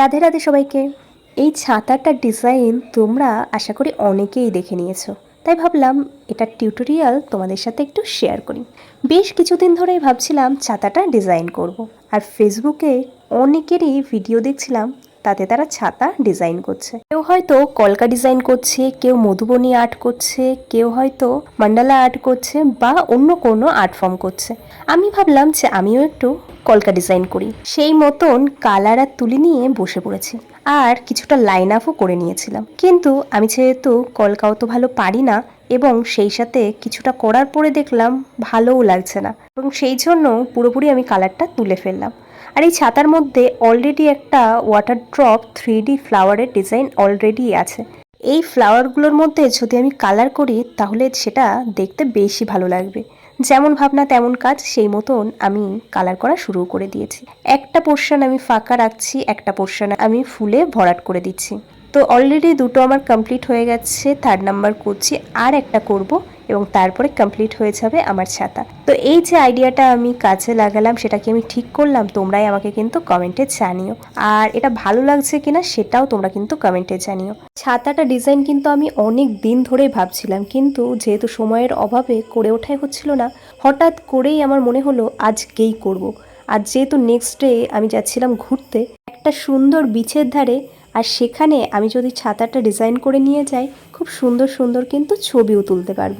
রাধে রাধে সবাইকে। এই ছাতাটার ডিজাইন তোমরা আশা করি অনেকেই দেখে নিয়েছো। তাই ভাবলাম এটা টিউটোরিয়াল তোমাদের সাথে একটু শেয়ার করি। বেশ কিছুদিন ধরেই ভাবছিলাম ছাতাটা ডিজাইন করব। আর ফেসবুকে অনেকেরই ভিডিও দেখছিলাম তাতে তারা ছাতা ডিজাইন করছে। কেউ হয়তো কলকা ডিজাইন করছে, কেউ মধুবনী আর্ট করছে, কেউ হয়তো মান্ডালা আর্ট করছে বা অন্য কোনো আর্ট ফর্ম করছে। আমি ভাবলাম যে আমিও একটু কলকা ডিজাইন করি। সেই মতন কালার আর তুলি নিয়ে বসে পড়েছি আর কিছুটা লাইন আপও করে নিয়েছিলাম। কিন্তু আমি যেহেতু কলকা অত ভালো পারি না এবং সেই সাথে কিছুটা করার পরে দেখলাম ভালোও লাগছে না। এবং সেই জন্য পুরোপুরি আমি কালারটা তুলে ফেললাম। আর এই ছাতার মধ্যে অলরেডি একটা ওয়াটার ড্রপ থ্রি ডি ফ্লাওয়ারের ডিজাইন অলরেডি আছে। এই ফ্লাওয়ারগুলোর মধ্যে যদি আমি কালার করি, তাহলে সেটা দেখতে বেশি ভালো লাগবে। যেমন ভাবনা তেমন কাজ, সেই মতন আমি কালার করা শুরু করে দিয়েছি। একটা পোর্শন আমি ফাঁকা রাখছি, একটা পোর্শন আমি ফুলে ভরাট করে দিচ্ছি। তো অলরেডি দুটো আমার কমপ্লিট হয়ে গেছে থার্ড নাম্বার করছি, আর একটা করব এবং তারপরে কমপ্লিট হয়ে যাবে আমার ছাতা। তো এই যে আইডিয়াটা আমি কাজে লাগালাম সেটা কি আমি ঠিক করলাম, তোমরাই আমাকে কিন্তু কমেন্টে জানিও। আর এটা ভালো লাগছে কিনা, সেটাও তোমরা কিন্তু কমেন্টে জানিও। ছাতাটা ডিজাইন কিন্তু আমি অনেক দিন ধরেই ভাবছিলাম, কিন্তু যেহেতু সময়ের অভাবে করে ওঠাই হচ্ছিল না, হঠাৎ করেই আমার মনে হলো আজকেই করব। আর যেহেতু নেক্সট ডে আমি যাচ্ছিলাম ঘুরতে, একটা সুন্দর বিচের ধারে আর সেখানে আমি যদি ছাতাটা ডিজাইন করে নিয়ে যাই, খুব সুন্দর সুন্দর কিন্তু ছবিও তুলতে পারব।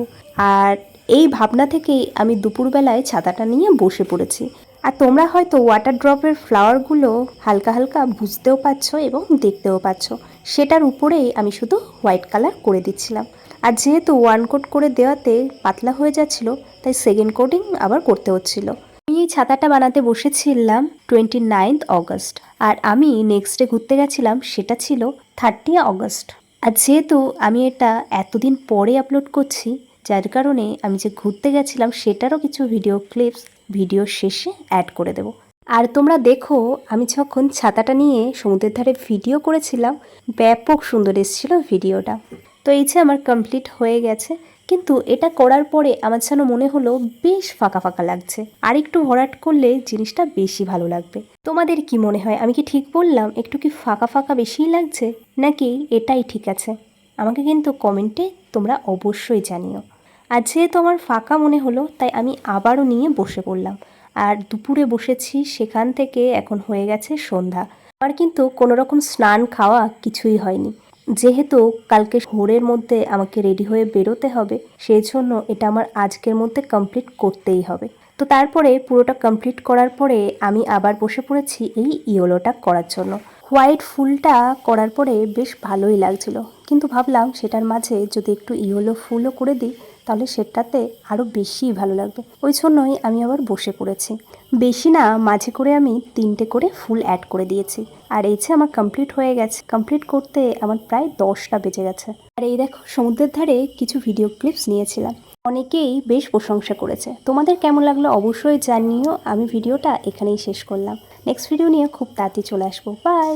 আর এই ভাবনা থেকেই আমি দুপুরবেলায় ছাতাটা নিয়ে বসে পড়েছি। আর তোমরা হয়তো ওয়াটার ড্রপের ফ্লাওয়ারগুলো হালকা হালকা বুঝতেও পারছ এবং দেখতেও পাচ্ছ সেটার উপরেই আমি শুধু হোয়াইট কালার করে দিচ্ছিলাম। আর যেহেতু ওয়ান কোট করে দেওয়াতে পাতলা হয়ে যাচ্ছিল, তাই সেকেন্ড কোটিং আবার করতে হচ্ছিল। আমি এই ছাতাটা বানাতে বসেছিলাম টোয়েন্টি নাইন্থ অগস্ট আর আমি নেক্সট ডে ঘুরতে গেছিলাম, সেটা ছিল থার্টি অগস্ট আর যেহেতু আমি এটা এতদিন পরে আপলোড করছি, যার কারণে আমি যে ঘুরতে গেছিলাম, সেটারও কিছু ভিডিও ক্লিপস ভিডিও শেষে অ্যাড করে দেব। আর তোমরা দেখো, আমি যখন ছাতাটা নিয়ে সমুদ্রের ধারে ভিডিও করেছিলাম, ব্যাপক সুন্দর এসেছিল ভিডিওটা তো এই যে আমার কমপ্লিট হয়ে গেছে, কিন্তু এটা করার পরে আমার যেন মনে হলো বেশ ফাঁকা ফাঁকা লাগছে। আর একটু ভরাট করলে জিনিসটা বেশি ভালো লাগবে। তোমাদের কি মনে হয়? আমি কি ঠিক বললাম? একটু কি ফাঁকা ফাঁকা বেশিই লাগছে? নাকি এটাই ঠিক আছে? আমাকে কিন্তু কমেন্টে তোমরা অবশ্যই জানিও। আর যেহেতু আমার ফাঁকা মনে হলো, তাই আমি আবারও নিয়ে বসে পড়লাম। আর দুপুরে বসেছি, সেখান থেকে এখন হয়ে গেছে সন্ধ্যা। আমার কিন্তু কোনো রকম স্নান খাওয়া কিছুই হয়নি। যেহেতু কালকে ভোরের মধ্যে আমাকে রেডি হয়ে বেরোতে হবে সেই জন্য এটা আমার আজকের মধ্যে কমপ্লিট করতেই হবে। তো তারপরে পুরোটা কমপ্লিট করার পরে আমি আবার বসে পড়েছি এই ইয়োলোটা করার জন্য। হোয়াইট ফুলটা করার পরে বেশ ভালোই লাগছিল, কিন্তু ভাবলাম সেটার মাঝে যদি একটু ইয়োলো ফুলও করে দিই, তাহলে সেটাতে আরও বেশি ভালো লাগবে। ওই জন্যই আমি আবার বসে পড়েছি। বেশি না, মাঝে করে আমি তিনটে করে ফুল অ্যাড করে দিয়েছি। আর এই যে আমার কমপ্লিট হয়ে গেছে। কমপ্লিট করতে আমার প্রায় দশটা বেজে গেছে। আর এই দেখো, সমুদ্রের ধারে কিছু ভিডিও ক্লিপস নিয়েছিলাম। অনেকেই বেশ প্রশংসা করেছে। তোমাদের কেমন লাগল অবশ্যই জানিও। আমি ভিডিওটা এখানেই শেষ করলাম। নেক্সট ভিডিও নিয়ে খুব তাড়াতাড়ি চলে আসব। বাই